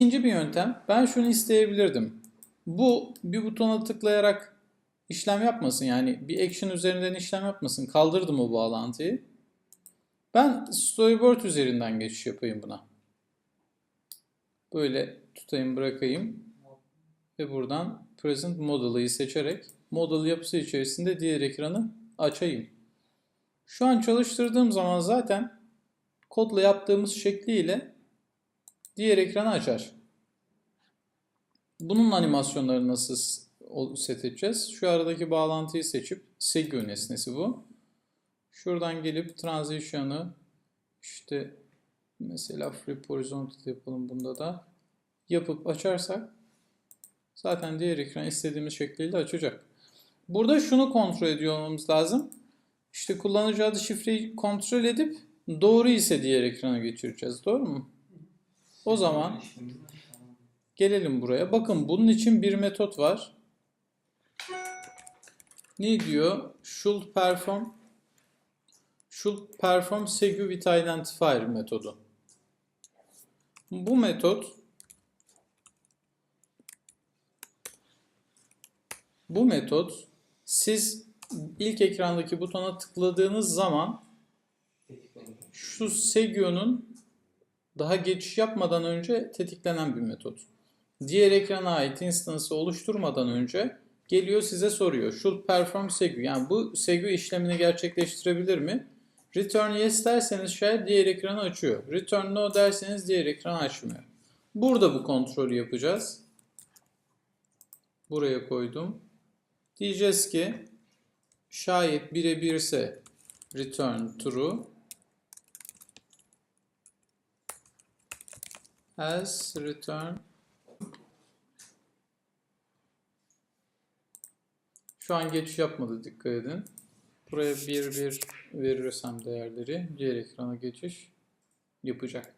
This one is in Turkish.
İkinci bir yöntem. Ben şunu isteyebilirdim. Bu bir butona tıklayarak işlem yapmasın. Yani bir action üzerinden işlem yapmasın. Kaldırdım o bağlantıyı. Ben storyboard üzerinden geçiş yapayım buna. Böyle tutayım bırakayım. Ve buradan present model'ı seçerek model yapısı içerisinde diğer ekranı açayım. Şu an çalıştırdığım zaman zaten kodla yaptığımız şekliyle diğer ekranı açar. Bunun animasyonlarını nasıl set edeceğiz? Şu aradaki bağlantıyı seçip Segio nesnesi bu. Şuradan gelip transition'ı işte mesela flip horizontal yapalım bunda da yapıp açarsak zaten diğer ekran istediğimiz şekliyle açacak. Burada şunu kontrol ediyor olmamız lazım. İşte kullanıcı adı şifreyi kontrol edip doğru ise diğer ekrana geçireceğiz. Doğru mu? O zaman gelelim buraya. Bakın bunun için bir metot var. Ne diyor? Should perform should perform segu with identifier metodu. Bu metot bu metot siz ilk ekrandaki butona tıkladığınız zaman şu Segio'nun daha geçiş yapmadan önce tetiklenen bir metot. Diğer ekrana ait instance'ı oluşturmadan önce geliyor size soruyor. Should perform Segu. Yani bu Segu işlemini gerçekleştirebilir mi? Return yes derseniz şayet diğer ekranı açıyor. Return no derseniz diğer ekranı açmıyor. Burada bu kontrolü yapacağız. Buraya koydum. Diyeceğiz ki şayet birebir ise return true as return Şu an geçiş yapmadı dikkat edin. Buraya 1 1 verirsem değerleri diğer ekrana geçiş yapacak.